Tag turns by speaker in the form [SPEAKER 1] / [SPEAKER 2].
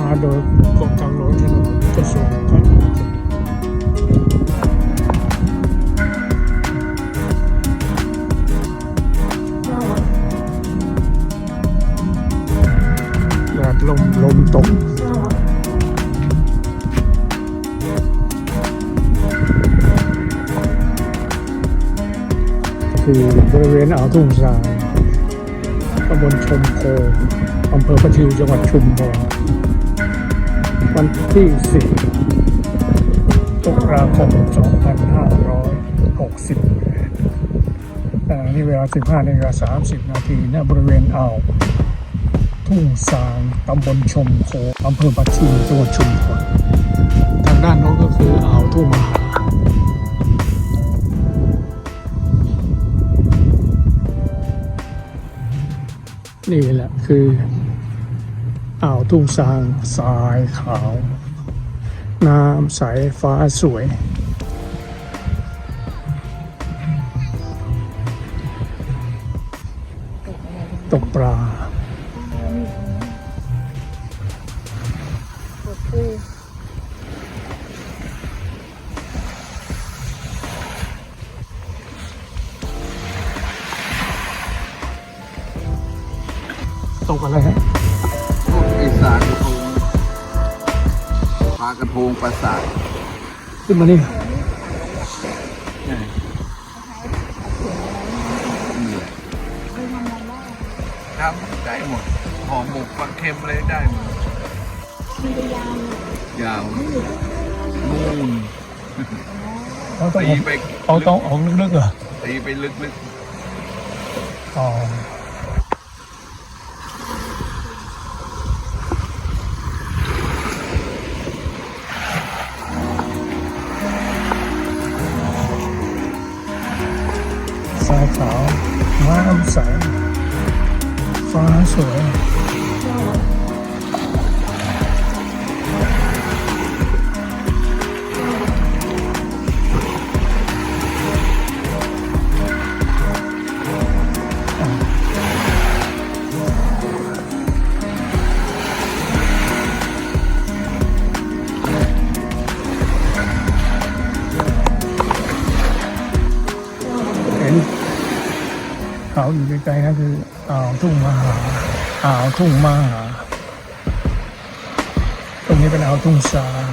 [SPEAKER 1] าโดยกรมทางหลวงชนบทกระทรวงการขนส่งแดดลมลมตกคือบริเวณอ่าวทุ่งทรายตำบลชมโคอำเภอประทิวจังหวัดชุมพร วันที่10ตุลาคม 2560อ่านี่เวลา 15นาฬิกา30 นาทีณบริเวณอ่าว ทุ่งซาง ตำบลชมโคอำเภอประทิวจังหวัดชุมพรทางด้านโน้นก็คืออ่าวทุ่งมหานี่แหละคือ อ่าวทุ่งซางทรายขาว น้ำใสฟ้าสวย ตกปลาตกอะไรฮะ
[SPEAKER 2] วกไอสารกระทงปลากระทงปลาสาท
[SPEAKER 1] ขึ้นมานี่
[SPEAKER 2] ทำได้หมดหอมหมกปลาเค็มอะไรได้หมดยาวนู่น
[SPEAKER 1] เขาต้อง
[SPEAKER 2] ตีไป
[SPEAKER 1] เอาต้องออกลึกๆเหรอ
[SPEAKER 2] ตีไปลึก
[SPEAKER 1] อ๋อ ทรายขาวน้ำใส ฟ้าสวย เขาอยู่ใกล้ๆนั่นคืออ่าวทุ่งมหาอ่าวทุ่งมหา ตรงนี้เป็นอ่าวทุ่งซาง